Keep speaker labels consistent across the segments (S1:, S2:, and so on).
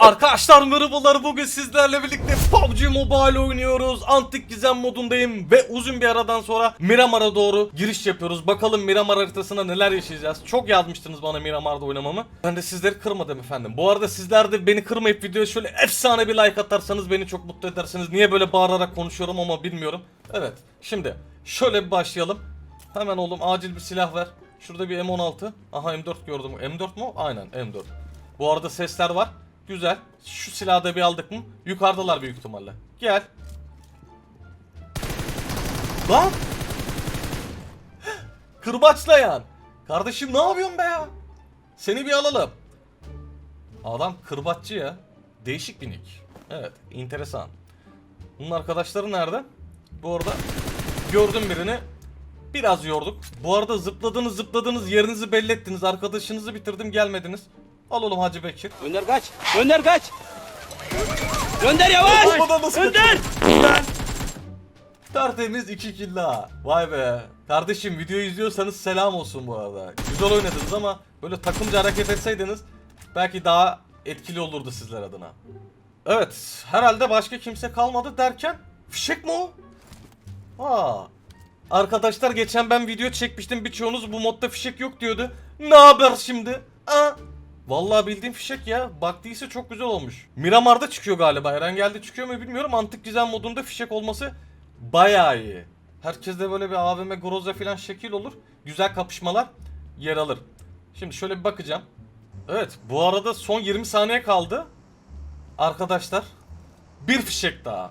S1: Arkadaşlar merhabalar bugün sizlerle birlikte PUBG Mobile oynuyoruz. Antik gizem modundayım ve uzun bir aradan sonra Miramar'a doğru giriş yapıyoruz. Bakalım Miramar haritasında neler yaşayacağız. Çok yazmıştınız bana Miramar'da oynamamı. Ben de sizleri kırmadım efendim. Bu arada sizler de beni kırmayıp videoya şöyle efsane bir like atarsanız beni çok mutlu edersiniz. Niye böyle bağırarak konuşuyorum ama bilmiyorum. Evet şimdi şöyle bir başlayalım. Hemen oğlum acil bir silah ver. Şurada bir M16. Aha M4 gördüm. M4 mu? Aynen M4. Bu arada sesler var. Güzel. Şu silahı da bir aldık mı? Yukarıdalar büyük ihtimalle. Gel. Lan! Kırbaçlayan. Kardeşim ne yapıyorsun be ya? Seni bir alalım. Adam kırbaççı ya. Değişik bir nick. Evet, enteresan. Bunun arkadaşları nerede? Bu arada gördüm birini. Biraz yorduk. Bu arada zıpladınız zıpladınız yerinizi belli ettiniz. Arkadaşınızı bitirdim gelmediniz. Al oğlum Hacı Bekir.
S2: Önder kaç. Önder kaç. Önder yavaş.
S1: Olmadan nasıl
S2: Önder.
S1: Tertemiz 2 kill daha. Vay be. Kardeşim videoyu izliyorsanız selam olsun bu arada. Güzel oynadınız ama böyle takımca hareket etseydiniz belki daha etkili olurdu sizler adına. Evet, herhalde başka kimse kalmadı derken fişek mi o? Aa. Arkadaşlar geçen ben video çekmiştim birçoğunuz bu modda fişek yok diyordu. Ne haber şimdi? Aa. Vallahi bildiğim fişek ya. Baktıysa çok güzel olmuş. Miramar'da çıkıyor galiba. Erengel'de çıkıyor mu bilmiyorum. Antik gizem modunda fişek olması bayağı iyi. Herkeste böyle bir AVM Groza falan şekil olur. Güzel kapışmalar yer alır. Şimdi şöyle bir bakacağım. Evet bu arada son 20 saniye kaldı. Arkadaşlar bir fişek daha.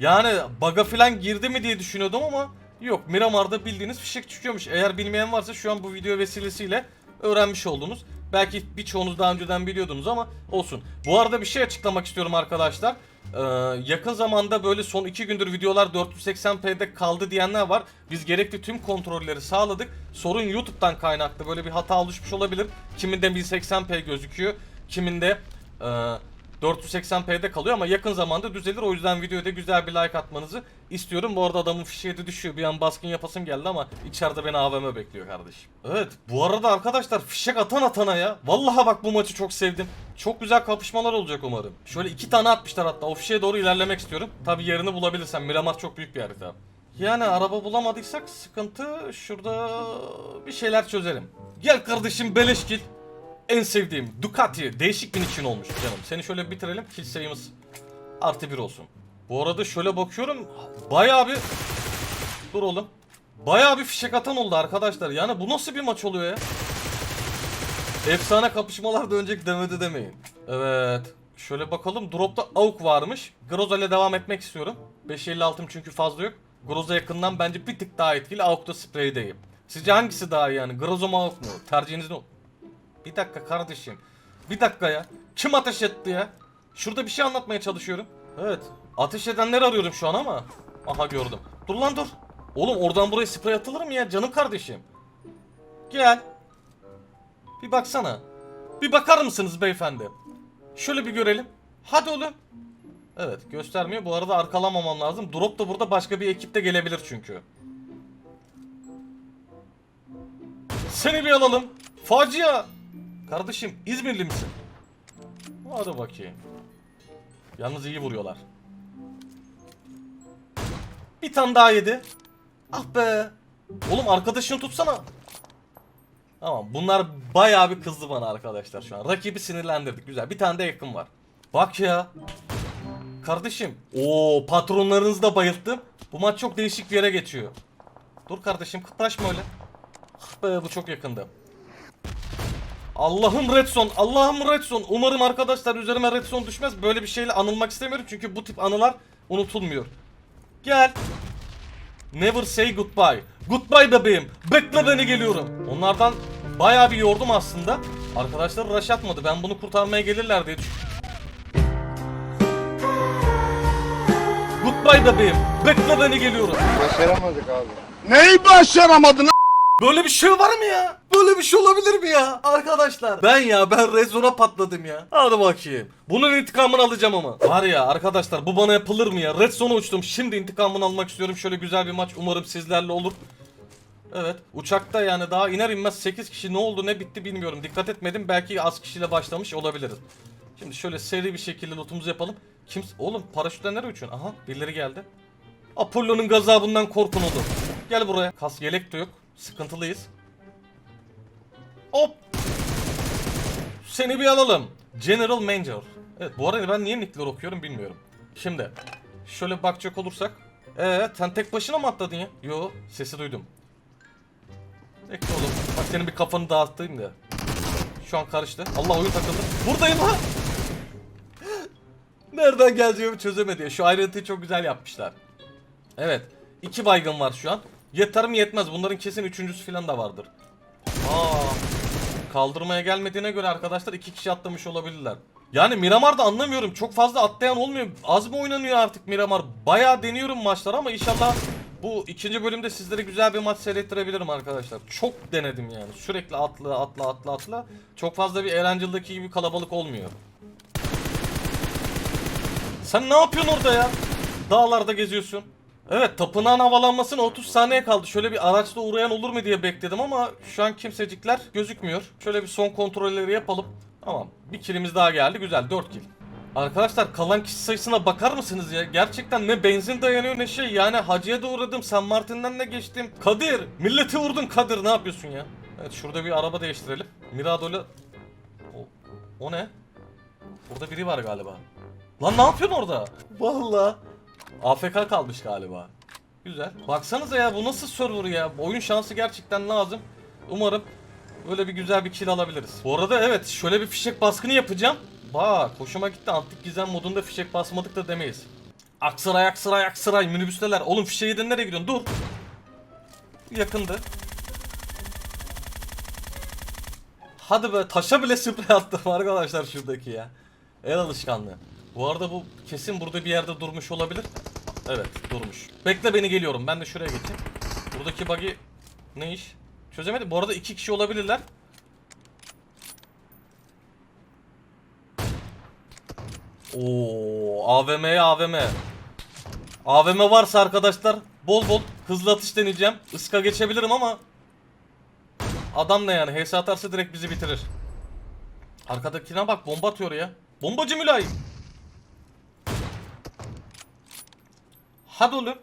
S1: Yani baga falan girdi mi diye düşünüyordum ama yok Miramar'da bildiğiniz fişek çıkıyormuş. Eğer bilmeyen varsa şu an bu video vesilesiyle öğrenmiş oldunuz. Belki birçoğunuz daha önceden biliyordunuz ama olsun. Bu arada bir şey açıklamak istiyorum arkadaşlar. Ee, yakın zamanda böyle son 2 gündür videolar 480p'de kaldı diyenler var. Biz gerekli tüm kontrolleri sağladık. Sorun YouTube'dan kaynaklı böyle bir hata oluşmuş olabilir. Kiminde 1080p gözüküyor. Kiminde e, 480p'de kalıyor ama yakın zamanda düzelir. O yüzden videoya da güzel bir like atmanızı istiyorum. Bu arada adamın fişeği de düşüyor. Bir an baskın yapasım geldi ama içeride beni AVM bekliyor kardeşim. Evet bu arada arkadaşlar fişek atan atana ya. Vallahi bak bu maçı çok sevdim. Çok güzel kapışmalar olacak umarım. Şöyle iki tane atmışlar hatta. O fişeğe doğru ilerlemek istiyorum. Tabi yerini bulabilirsem. Miramar çok büyük bir harita. Yani araba bulamadıysak sıkıntı şurada bir şeyler çözerim. Gel kardeşim beleş git. En sevdiğim Ducati değişik bir için olmuş canım. Seni şöyle bitirelim. Kill sayımız artı bir olsun. Bu arada şöyle bakıyorum. Bayağı bir... Dur oğlum. Bayağı bir fişek atan oldu arkadaşlar. Yani bu nasıl bir maç oluyor ya? Efsane kapışmalar dönecek demedi demeyin. Evet. Şöyle bakalım. Drop'ta AUK varmış. Groza ile devam etmek istiyorum. 556'm çünkü fazla yok. Groza yakından bence bir tık daha etkili. AUK'ta spreydeyim. Sizce hangisi daha iyi yani? Groza mı AUK mu? Tercihiniz ne? Bir dakika kardeşim. Bir dakika ya. Kim ateş etti ya? Şurada bir şey anlatmaya çalışıyorum. Evet. Ateş edenleri arıyorum şu an ama. Aha gördüm. Dur lan dur. Oğlum oradan buraya sprey atılır mı ya canım kardeşim? Gel. Bir baksana. Bir bakar mısınız beyefendi? Şöyle bir görelim. Hadi oğlum. Evet göstermiyor. Bu arada arkalamamam lazım. Drop da burada başka bir ekip de gelebilir çünkü. Seni bir alalım. Facia. Kardeşim İzmirli misin? Hadi bakayım. Yalnız iyi vuruyorlar. Bir tane daha yedi. Ah be. Oğlum arkadaşını tutsana. Tamam bunlar bayağı bir kızdı bana arkadaşlar şu an. Rakibi sinirlendirdik güzel. Bir tane de yakın var. Bak ya. Kardeşim. Oo patronlarınızı da bayılttım. Bu maç çok değişik bir yere geçiyor. Dur kardeşim kıpraşma öyle. Ah be bu çok yakındı. Allah'ım Redson, Allah'ım Redson. Umarım arkadaşlar üzerime Redson düşmez. Böyle bir şeyle anılmak istemiyorum çünkü bu tip anılar unutulmuyor. Gel. Never say goodbye. Goodbye bebeğim. Bekle beni geliyorum. Onlardan bayağı bir yordum aslında. Arkadaşlar rush atmadı. Ben bunu kurtarmaya gelirler diye düşündüm. Goodbye bebeğim. Bekle beni geliyorum.
S3: Başaramadık abi. Neyi başaramadın
S1: Böyle bir şey var mı ya? Böyle bir şey olabilir mi ya? Arkadaşlar. Ben ya ben rezona patladım ya. Hadi bakayım. Bunun intikamını alacağım ama. Var ya arkadaşlar bu bana yapılır mı ya? Red uçtum. Şimdi intikamını almak istiyorum. Şöyle güzel bir maç umarım sizlerle olur. Evet. Uçakta yani daha iner inmez 8 kişi ne oldu ne bitti bilmiyorum. Dikkat etmedim. Belki az kişiyle başlamış olabiliriz. Şimdi şöyle seri bir şekilde lootumuzu yapalım. Kim oğlum paraşütle nereye uçuyorsun? Aha birileri geldi. Apollo'nun gazabından korkun oğlum. Gel buraya. Kas yelek de yok. Sıkıntılıyız. Hop. Seni bir alalım. General Manager. Evet bu arada ben niye nickler okuyorum bilmiyorum. Şimdi şöyle bakacak olursak. Ee sen tek başına mı atladın ya? Yo sesi duydum. Bekle oğlum. Bak senin bir kafanı dağıttım da. Şu an karıştı. Allah oyun takıldı. Buradayım ha. Nereden geleceğimi çözemedi. Şu ayrıntıyı çok güzel yapmışlar. Evet. iki baygın var şu an. Yeter mi yetmez. Bunların kesin üçüncüsü falan da vardır. Aa, kaldırmaya gelmediğine göre arkadaşlar iki kişi atlamış olabilirler. Yani Miramar'da anlamıyorum. Çok fazla atlayan olmuyor. Az mı oynanıyor artık Miramar? Bayağı deniyorum maçlar ama inşallah bu ikinci bölümde sizlere güzel bir maç seyrettirebilirim arkadaşlar. Çok denedim yani. Sürekli atla atla atla atla. Çok fazla bir Erangel'daki gibi kalabalık olmuyor. Sen ne yapıyorsun orada ya? Dağlarda geziyorsun. Evet tapınağın havalanmasına 30 saniye kaldı. Şöyle bir araçla uğrayan olur mu diye bekledim ama şu an kimsecikler gözükmüyor. Şöyle bir son kontrolleri yapalım. Tamam bir kilimiz daha geldi güzel 4 kill. Arkadaşlar kalan kişi sayısına bakar mısınız ya? Gerçekten ne benzin dayanıyor ne şey. Yani hacıya da uğradım. San Martin'den de geçtim. Kadir! Milleti vurdun Kadir ne yapıyorsun ya? Evet şurada bir araba değiştirelim. Mirado'yla... O, o ne? Burada biri var galiba. Lan ne yapıyorsun orada? Vallahi. AFK kalmış galiba. Güzel. Baksanıza ya bu nasıl server ya? Oyun şansı gerçekten lazım. Umarım böyle bir güzel bir kill alabiliriz. Bu arada evet şöyle bir fişek baskını yapacağım. Bak hoşuma gitti. Antik gizem modunda fişek basmadık da demeyiz. Aksaray aksaray aksaray minibüsteler. Oğlum fişeği de nereye gidiyorsun? Dur. Yakındı. Hadi be taşa bile sprey attım arkadaşlar şuradaki ya. El alışkanlığı. Bu arada bu kesin burada bir yerde durmuş olabilir. Evet durmuş. Bekle beni geliyorum. Ben de şuraya geçeyim. Buradaki buggy ne iş? Çözemedim. Bu arada iki kişi olabilirler. Oo, AVM'ye AVM. AVM varsa arkadaşlar bol bol hızlı atış deneyeceğim. Iska geçebilirim ama adam ne yani? HS atarsa direkt bizi bitirir. Arkadakine bak bomba atıyor ya. Bombacı mülayim. Hadi oğlum.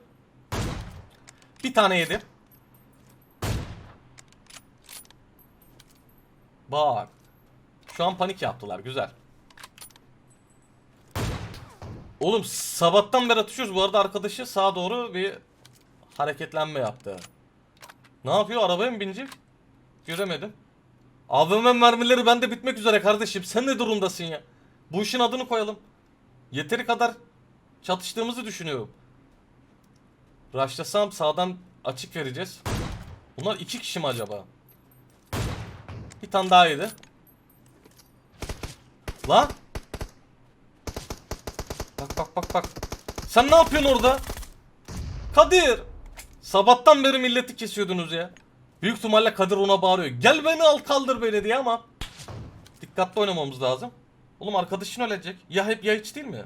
S1: Bir tane yedi. Bak. Şu an panik yaptılar. Güzel. Oğlum sabahtan beri atışıyoruz. Bu arada arkadaşı sağa doğru bir hareketlenme yaptı. Ne yapıyor? Arabaya mı binecek? Göremedim. AVM mermileri bende bitmek üzere kardeşim. Sen ne durumdasın ya? Bu işin adını koyalım. Yeteri kadar çatıştığımızı düşünüyorum. Rushlasam sağdan açık vereceğiz. Bunlar iki kişi mi acaba? Bir tane daha yedi. Lan! Bak bak bak bak. Sen ne yapıyorsun orada? Kadir! Sabahtan beri milleti kesiyordunuz ya. Büyük ihtimalle Kadir ona bağırıyor. Gel beni al kaldır beni diye ama. Dikkatli oynamamız lazım. Oğlum arkadaşın ölecek. Ya hep ya hiç değil mi?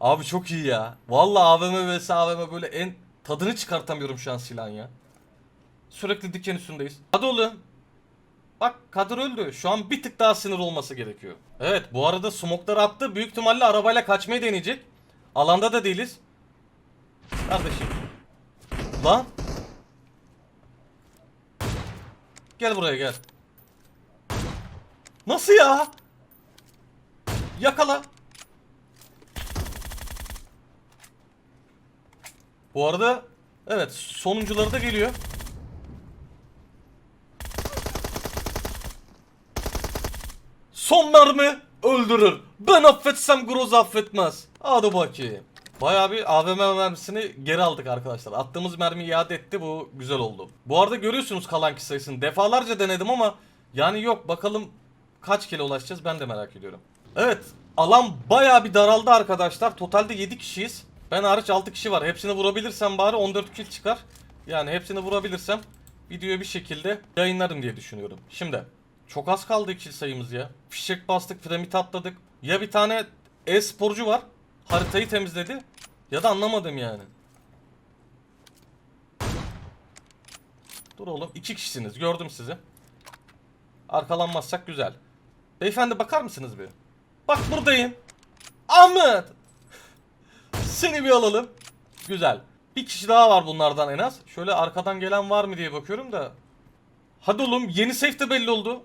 S1: Abi çok iyi ya. Vallahi AVM vs AVM böyle en tadını çıkartamıyorum şu an silahın ya. Sürekli diken üstündeyiz. Hadi oğlum. Bak Kadir öldü. Şu an bir tık daha sinir olması gerekiyor. Evet bu arada smokları attı. Büyük ihtimalle arabayla kaçmayı deneyecek. Alanda da değiliz. Kardeşim. Lan. Gel buraya gel. Nasıl ya? Yakala. Bu arada evet sonuncuları da geliyor. Son mermi öldürür. Ben affetsem Groz affetmez. Hadi bakayım. Bayağı bir AVM mermisini geri aldık arkadaşlar. Attığımız mermi iade etti. Bu güzel oldu. Bu arada görüyorsunuz kalan kişi sayısını. Defalarca denedim ama yani yok. Bakalım kaç kere ulaşacağız ben de merak ediyorum. Evet. Alan bayağı bir daraldı arkadaşlar. Totalde 7 kişiyiz. Ben hariç 6 kişi var. Hepsini vurabilirsem bari 14 kill çıkar. Yani hepsini vurabilirsem videoyu bir şekilde yayınlarım diye düşünüyorum. Şimdi çok az kaldı kill sayımız ya. Fişek bastık, piramit atladık. Ya bir tane e-sporcu var. Haritayı temizledi. Ya da anlamadım yani. Dur oğlum. iki kişisiniz. Gördüm sizi. Arkalanmazsak güzel. Beyefendi bakar mısınız bir? Bak buradayım. Ahmet. Seni bir alalım. Güzel. Bir kişi daha var bunlardan en az. Şöyle arkadan gelen var mı diye bakıyorum da. Hadi oğlum yeni safe de belli oldu.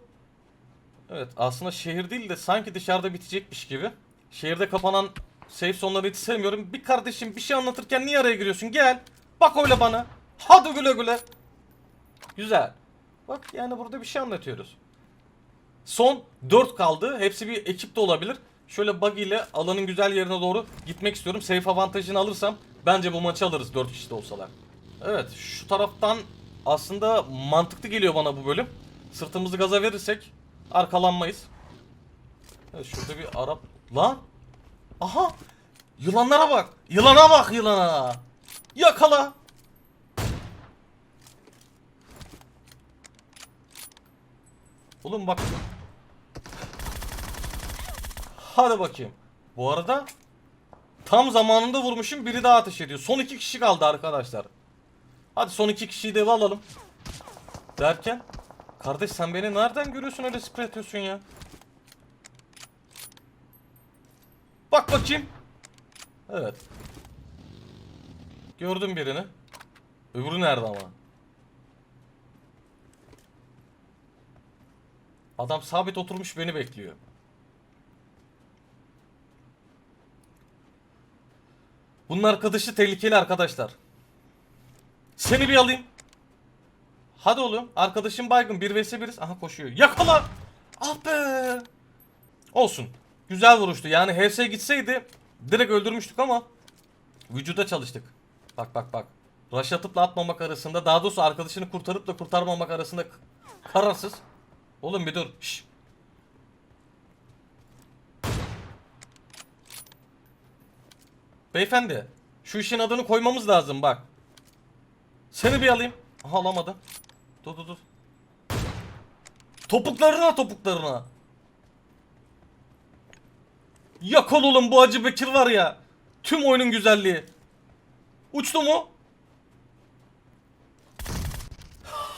S1: Evet aslında şehir değil de sanki dışarıda bitecekmiş gibi. Şehirde kapanan safe sonları hiç sevmiyorum. Bir kardeşim bir şey anlatırken niye araya giriyorsun? Gel. Bak öyle bana. Hadi güle güle. Güzel. Bak yani burada bir şey anlatıyoruz. Son 4 kaldı. Hepsi bir ekip de olabilir. Şöyle buggy ile alanın güzel yerine doğru gitmek istiyorum. Safe avantajını alırsam bence bu maçı alırız 4 kişi de olsalar. Evet şu taraftan aslında mantıklı geliyor bana bu bölüm. Sırtımızı gaza verirsek arkalanmayız. Evet şurada bir Arap... Lan! Aha! Yılanlara bak! Yılana bak yılana! Yakala! Oğlum bak. Hadi bakayım. Bu arada tam zamanında vurmuşum biri daha ateş ediyor. Son iki kişi kaldı arkadaşlar. Hadi son iki kişiyi de eve alalım. Derken kardeş sen beni nereden görüyorsun öyle sprey atıyorsun ya? Bak bakayım. Evet. Gördüm birini. Öbürü nerede ama? Adam sabit oturmuş beni bekliyor. Bunun arkadaşı tehlikeli arkadaşlar. Seni bir alayım. Hadi oğlum. Arkadaşım baygın. 1 vs 1'iz. Aha koşuyor. Yakala. Ah be. Olsun. Güzel vuruştu. Yani HS gitseydi direkt öldürmüştük ama vücuda çalıştık. Bak bak bak. Rush atıp da atmamak arasında daha doğrusu arkadaşını kurtarıp da kurtarmamak arasında kararsız. Oğlum bir dur. Şş. Beyefendi, şu işin adını koymamız lazım bak. Seni bir alayım. Aha alamadım. Dur dur dur. Topuklarına topuklarına. Yakal oğlum bu Hacı Bekir var ya. Tüm oyunun güzelliği. Uçtu mu?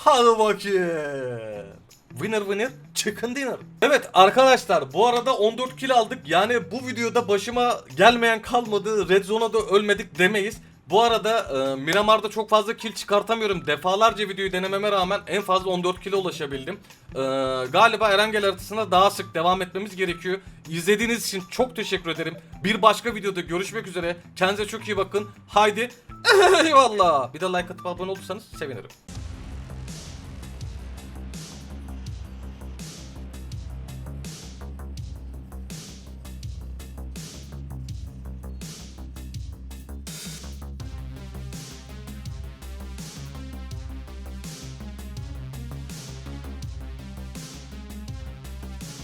S1: Hadi bakayım. Winner winner chicken dinner. Evet arkadaşlar bu arada 14 kill aldık. Yani bu videoda başıma gelmeyen kalmadı. Red Zone'a da ölmedik demeyiz. Bu arada e, Miramar'da çok fazla kill çıkartamıyorum. Defalarca videoyu denememe rağmen en fazla 14 kill'e ulaşabildim. E, galiba Erengel haritasında daha sık devam etmemiz gerekiyor. İzlediğiniz için çok teşekkür ederim. Bir başka videoda görüşmek üzere. Kendinize çok iyi bakın. Haydi eyvallah. Bir de like atıp abone olursanız sevinirim.